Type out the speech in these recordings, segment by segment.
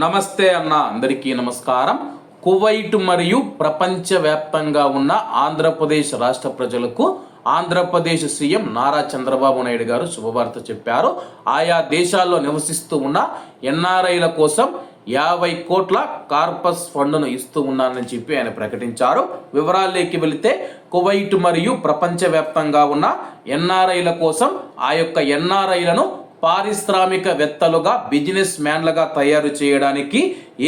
నమస్తే అన్న అందరికీ నమస్కారం. కువైట్ మరియు ప్రపంచవ్యాప్తంగా ఉన్న ఆంధ్రప్రదేశ్ రాష్ట్ర ప్రజలకు ఆంధ్రప్రదేశ్ సీఎం నారా చంద్రబాబు నాయుడు గారు శుభవార్త చెప్పారు. ఆయా దేశాల్లో నివసిస్తూ ఉన్న ఎన్ఆర్ఐల కోసం యాభై కోట్ల కార్పస్ ఫండ్ను ఇస్తూ ఉన్నానని చెప్పి ఆయన ప్రకటించారు. వివరాల్లోకి వెళితే కువైట్ మరియు ప్రపంచవ్యాప్తంగా ఉన్న ఎన్ఆర్ఐల కోసం ఆ యొక్క ఎన్ఆర్ఐలను పారిశ్రామికవేత్తలుగా బిజినెస్ మ్యాన్లుగా తయారు చేయడానికి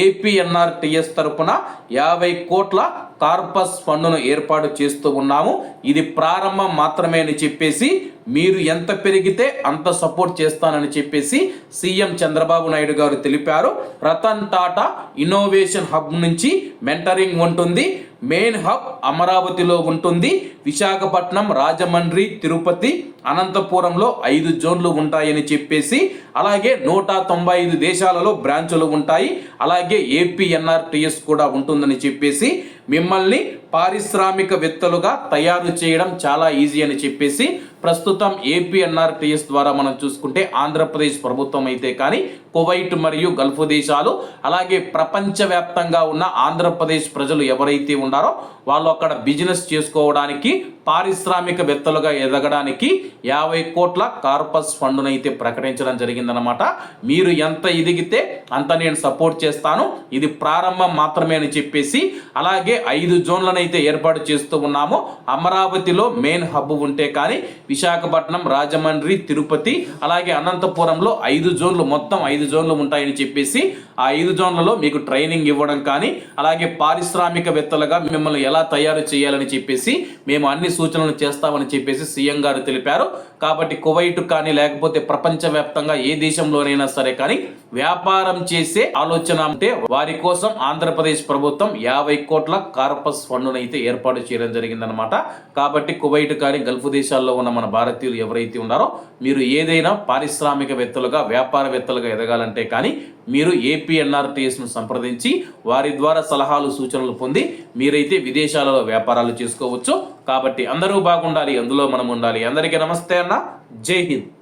ఏపీఎన్ఆర్టీఎస్ తరపున యాభై కోట్ల కార్పస్ ఫండ్ను ఏర్పాటు చేస్తూ ఉన్నాము. ఇది ప్రారంభం మాత్రమే అని చెప్పేసి మీరు ఎంత పెరిగితే అంత సపోర్ట్ చేస్తానని చెప్పేసి సీఎం చంద్రబాబు నాయుడు గారు తెలిపారు. రతన్ టాటా ఇన్నోవేషన్ హబ్ నుంచి మెంటరింగ్ ఉంటుంది. మెయిన్ హబ్ అమరావతిలో ఉంటుంది. విశాఖపట్నం రాజమండ్రి తిరుపతి అనంతపురంలో ఐదు జోన్లు ఉంటాయని చెప్పేసి అలాగే నూట తొంభై ఐదు దేశాలలో బ్రాంచులు ఉంటాయి. అలాగే ఏపీఎన్ఆర్టీఎస్ కూడా ఉంటుందని చెప్పేసి మిమ్మల్ని పారిశ్రామికవేత్తలుగా తయారు చేయడం చాలా ఈజీ అని చెప్పేసి ప్రస్తుతం ఏపీఎన్ఆర్టీఎస్ ద్వారా మనం చూసుకుంటే ఆంధ్రప్రదేశ్ ప్రభుత్వం అయితే కానీ కువైట్ మరియు గల్ఫ్ దేశాలు అలాగే ప్రపంచవ్యాప్తంగా ఉన్న ఆంధ్రప్రదేశ్ ప్రజలు ఎవరైతే ఉన్నారో వాళ్ళు అక్కడ బిజినెస్ చేసుకోవడానికి పారిశ్రామికవేత్తలుగా ఎదగడానికి యాభై కోట్ల కార్పస్ ఫండ్ను అయితే ప్రకటించడం జరిగిందనమాట మీరు ఎంత ఎదిగితే అంత నేను సపోర్ట్ చేస్తాను. ఇది ప్రారంభం మాత్రమే అని చెప్పేసి అలాగే అలాగే ఐదు జోన్లను అయితే ఏర్పాటు చేస్తూ ఉన్నాము. అమరావతిలో మెయిన్ హబ్ ఉంటే కానీ విశాఖపట్నం రాజమండ్రి తిరుపతి అలాగే అనంతపురంలో ఐదు జోన్లు మొత్తం ఐదు జోన్లు ఉంటాయని చెప్పేసి ఆ ఐదు జోన్లలో మీకు ట్రైనింగ్ ఇవ్వడం కానీ అలాగే పారిశ్రామికవేత్తలుగా మిమ్మల్ని ఎలా తయారు చేయాలని చెప్పేసి మేము అన్ని సూచనలు చేస్తామని చెప్పేసి సీఎం గారు తెలిపారు. కాబట్టి కువైట్ కానీ లేకపోతే ప్రపంచవ్యాప్తంగా ఏ దేశంలోనైనా సరే కానీ వ్యాపారం చేసే ఆలోచన అంటే వారి కోసం ఆంధ్రప్రదేశ్ ప్రభుత్వం యాభై కోట్ల కార్పస్ ఫండ్ను అయితే ఏర్పాటు చేయడం జరిగిందనమాట కాబట్టి కువైట్ కానీ గల్ఫ్ దేశాల్లో ఉన్న మన భారతీయులు ఎవరైతే ఉన్నారో మీరు ఏదైనా పారిశ్రామికవేత్తలుగా వ్యాపారవేత్తలుగా ఎదగాలంటే కానీ మీరు ఏపీఎన్ఆర్టీఎస్ను సంప్రదించి వారి ద్వారా సలహాలు సూచనలు పొంది మీరైతే విదేశాలలో వ్యాపారాలు చేసుకోవచ్చు. కాబట్టి అందరూ బాగుండాలి అందులో మనం ఉండాలి. అందరికీ నమస్తే అన్న. జై హింద్.